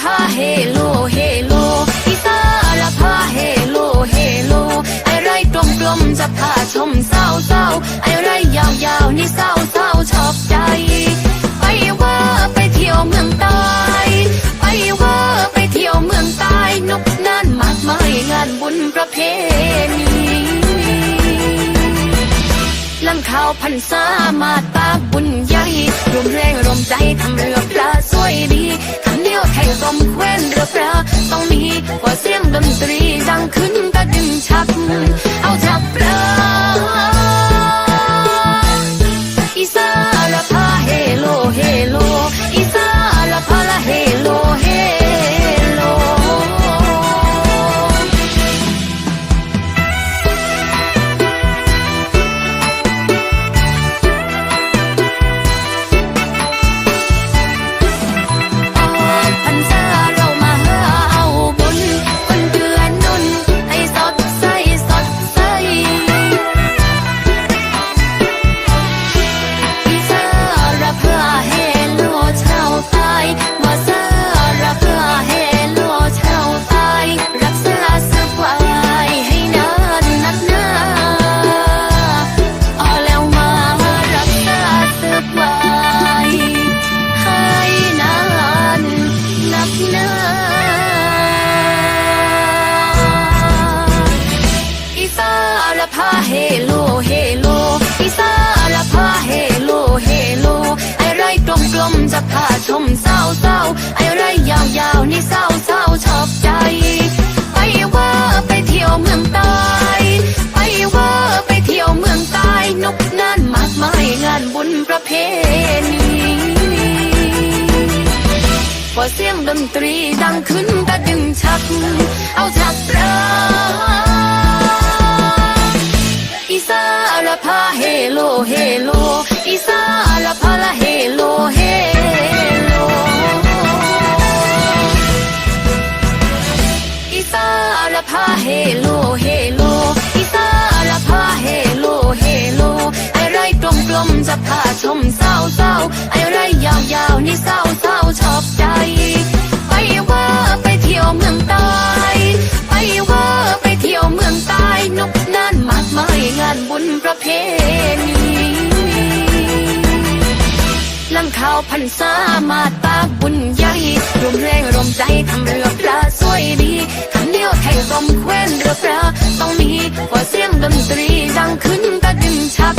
พาเฮโลเฮโลอีสารพาเฮโลเฮโลไอไรกลมกลมๆจะพาชมเศร้าเศร้าไอไรยาวยาวๆนี่เศร้าเศร้าชอบใจ ไปว่าไปเที่ยวเมืองใต้ไปว่าไปเที่ยวเมืองใต้นกนั่นมากมายงานบุญประเพณีลำข้าวพันษามาตาบุญใหญ่รวมแรงรวมใจทำเรือปลาสวยดี แข่งกลมเคว้นเรือปลาต้องมีกว่าเสียงดนตรีดังขึ้นกระดึงชักเอาจับปลาอีาพาเฮโลเฮโลอีสารพาเฮโลเฮโลไอไรกลมกลมๆจะพาชมเศร้าเศร้าไอไรยาวยาวๆนี่เศร้าเศร้าชอบใจ ไปว่าไปเที่ยวเมืองใต้ไปว่าไปเที่ยวเมืองใต้นกนั่นมากมายงานบุญประเพณีพอเสียงดนตรีดังขึ้นก็ดึงชัก เอาชักปลา สารพาเฮโลเฮโลอีสารพาละเฮโลเฮโลอีสารพาเฮโลเฮโลอีสารพาเฮโลเฮโลไอไรกลมกลมๆจะพาชมเศร้าเศร้าไอไรยาวยาว ประเพณีลำข้าวพันษามาตาบุญใหญ่รวมแรงรวมใจทำเรือปลาสวยดีคำเดียวแข่งสมแควนเรือปลาต้องมีกว่าเสียงดนตรีดังขึ้นกระดึงชัก